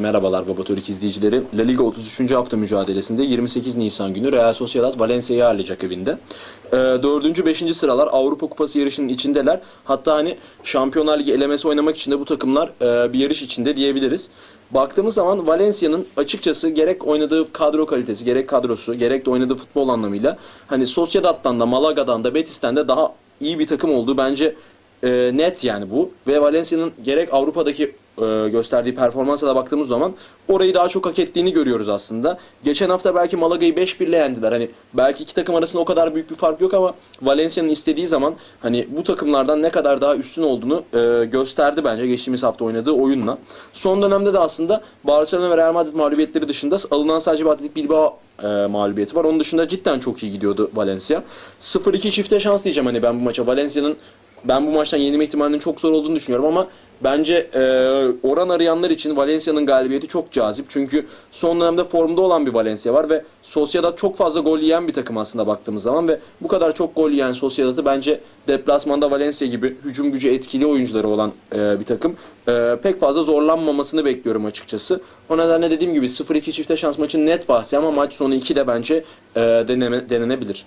Merhabalar Baba Türk izleyicileri. La Liga 33. hafta mücadelesinde 28 Nisan günü Real Sociedad Valencia'yı ağırlayacak evinde. Ee, 4. 5. sıralar Avrupa Kupası yarışının içindeler. Hatta hani Şampiyonlar Ligi elemesi oynamak için de bu takımlar e, bir yarış içinde diyebiliriz. Baktığımız zaman Valencia'nın açıkçası gerek oynadığı kadro kalitesi, gerek kadrosu, gerek de oynadığı futbol anlamıyla hani Sociedad'dan da Malaga'dan da Betis'ten de daha iyi bir takım olduğu bence e, net yani bu. Ve Valencia'nın gerek Avrupa'daki e, gösterdiği performansa da baktığımız zaman orayı daha çok hak ettiğini görüyoruz aslında. Geçen hafta belki Malaga'yı 5-1 ile yendiler. Hani belki iki takım arasında o kadar büyük bir fark yok ama Valencia'nın istediği zaman hani bu takımlardan ne kadar daha üstün olduğunu e, gösterdi bence geçtiğimiz hafta oynadığı oyunla. Son dönemde de aslında Barcelona ve Real Madrid mağlubiyetleri dışında alınan sadece bir Atletik Bilbao e, mağlubiyeti var. Onun dışında cidden çok iyi gidiyordu Valencia. 0-2 çifte şans diyeceğim hani ben bu maça. Valencia'nın ben bu maçtan yenilme ihtimalinin çok zor olduğunu düşünüyorum ama bence e, oran arayanlar için Valencia'nın galibiyeti çok cazip. Çünkü son dönemde formda olan bir Valencia var ve Sociedad çok fazla gol yiyen bir takım aslında baktığımız zaman ve bu kadar çok gol yiyen Sociedad'ı bence deplasmanda Valencia gibi hücum gücü etkili oyuncuları olan e, bir takım e, pek fazla zorlanmamasını bekliyorum açıkçası. O nedenle dediğim gibi 0-2 çifte şans maçın net bahsi ama maç sonu 2 de bence e, deneme, denenebilir.